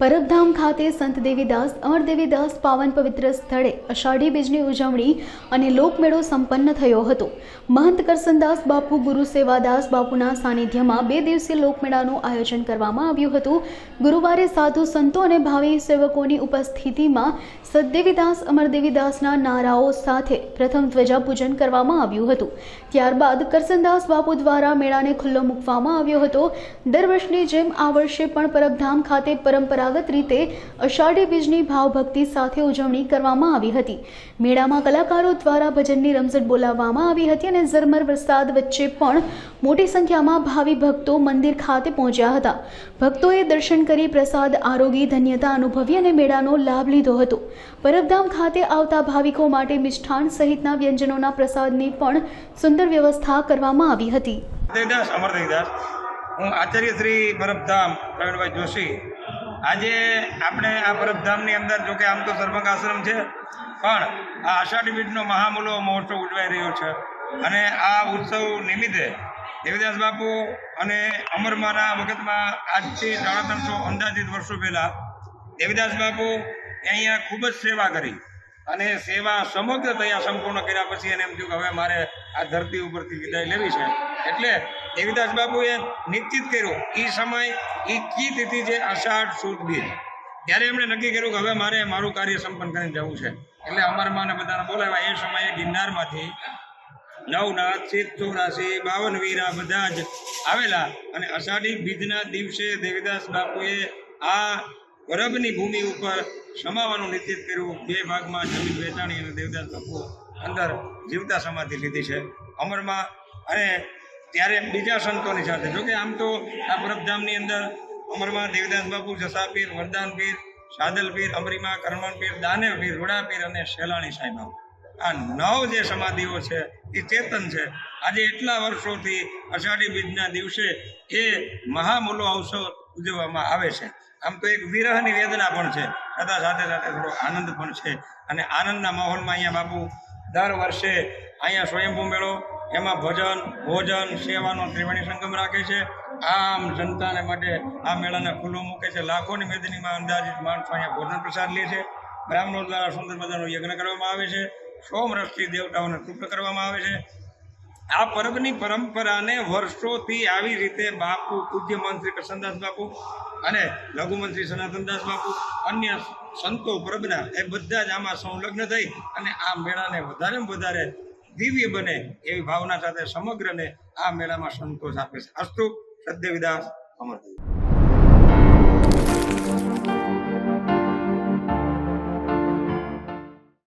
પરબધામ ખાતે સંત દેવીદાસ, અમર દેવીદાસ પાવન પવિત્ર સ્થળે અષાઢી બીજની ઉજવણી અને લોકમેળો સંપન્ન થયો હતો. મહંત કરસનદાસ બાપુ, ગુરુ સેવાદાસ બાપુના સાનિધ્યમાં બે દિવસીય લોકમેળાનું આયોજન કરવામાં આવ્યું હતું. ગુરુવારે સાધુ સંતો અને ભાવિ સેવકોની ઉપસ્થિતિમાં સદદેવીદાસ અમર દેવીદાસના નારાઓ સાથે પ્રથમ ધ્વજા પૂજન કરવામાં આવ્યું હતું. ત્યારબાદ કરસનદાસ બાપુ દ્વારા મેળાને ખુલ્લો મૂકવામાં આવ્યો હતો. દર વર્ષની જેમ આ વર્ષે પણ પરબધામ ખાતે પરંપરાગત રીતે અષાઢી બીજની ભાવભક્તિ સાથે ઉજવણી કરવામાં આવી હતી. મેળામાં કલાકારો દ્વારા ભજનની રમઝટ બોલાવવામાં આવી હતી અને ઝરમર વરસાદ વચ્ચે પણ મોટી સંખ્યામાં ભાવિ ભક્તો મંદિર ખાતે પહોંચ્યા હતા. ભક્તોએ દર્શન કરી પ્રસાદ, આરોગી, ધન્યતા અનુભવી અને મેળાનો લાભ લીધો હતો. પરબધામ ખાતે આવતા ભાવિકો માટે મિષ્ઠાન સહિતના વ્યંજનોના પ્રસાદની પણ સુંદર વ્યવસ્થા કરવામાં આવી હતી. દેવદાસ અમર દેવદાસ હું આચાર્ય શ્રી પરબધામ પ્રવીણભાઈ જોશી આજે આપણે આ પરબધામની અંદર જોકે આમ તો સર્વંગ આશ્રમ છે, પણ આ આષાઢી બીજનો મહામૂલો મહોત્સવ ઉજવાઈ રહ્યો છે. અને આ ઉત્સવ નિમિત્તે દેવદાસ બાપુ અને અમરમાના વખતમાં આજથી સાડા ત્રણસો અંદાજિત વર્ષો પહેલાં દેવદાસ બાપુ અહીંયા ખૂબ જ સેવા કરી અને સેવા સમગ્ર તૈયાર સંપૂર્ણ કર્યા પછી એને એમ થયું કે હવે મારે આ ધરતી ઉપરથી વિદાય લેવી છે. એટલે દેવીદાસ બાપુએ નિશ્ચિત કર્યું એ સમય એ કી તિથિ છે અષાઢ સુદ બીજ ત્યારે એમણે નક્કી કર્યું કે હવે મારે મારું કાર્ય સંપન્ન કરીને જવું છે. એટલે અમરમાં બધાને બોલાવ્યા, એ સમયે ગિરનારમાંથી નવનાથ, સિદ્ધ ચોરાસી, બાવન વીરા બધા જ આવેલા અને અષાઢી બીજના દિવસે દેવીદાસ બાપુએ આ વરબની ભૂમિ ઉપર સમાવાનું નિશ્ચિત કર્યું. બે ભાગમાં જમીન વેચાણી અને દેવદાસ બાપુ અંદર જીવતા સમાધિ લીધી છે. અમરમાં અને ત્યારે બીજા સંતોની સાથે. જોકે આમ તો આ પરબધામની અંદર અમરમાં દેવદાસ બાપુ, જસાપીર, વરદાનપીર વરદાન પીર કરમણપીર પીર અમરીમા કરમણ પીર દાનેર પીર રૂડા પીર અને શેલાણી સાહેબ આ નવ જે સમાધિઓ છે, એ ચેતન છે. આજે એટલા વર્ષોથી અષાઢી બીજના દિવસે એ મહામૂલો અવસર ઉજવવામાં આવે છે. આમ તો એક વિરહની વેદના પણ છે. તથા સાથે સાથે થોડો આનંદ પણ છે. અને આનંદના માહોલમાં અહીંયા બાપુ દર વર્ષે અહીંયા સ્વયંભૂ મેળો, એમાં ભજન, ભોજન, સેવાનો ત્રિવેણી સંગમ રાખે છે. આમ જનતાને માટે આ મેળાને ખુલ્લો મૂકે છે. લાખોની મેદનીમાં અંદાજિત માણસો અહીંયા ભોજન પ્રસાદ લે છે. બ્રાહ્મણો દ્વારા સુંદર મજાનો યજ્ઞ કરવામાં આવે છે. સોમરસથી દેવતાઓને તૃપ્ત કરવામાં આવે છે. આ પર્વની પરંપરાને વર્ષોથી આવી રીતે બાપુ, પૂજ્ય મંત્રી કૃષ્ણદાસ બાપુ અને લઘુમંત્રી સનાતનદાસ બાપુ, અન્ય સંતો, પ્રજ્ઞા, એ બધા જ આમાં સંલગ્ન થઈ અને આ મેળાને વધારે વધારે દિવ્ય બને એવી ભાવના સાથે સમગ્રને આ મેળામાં સંતોષ આપે છે. અસ્તુ સત્યવિદાસ અમર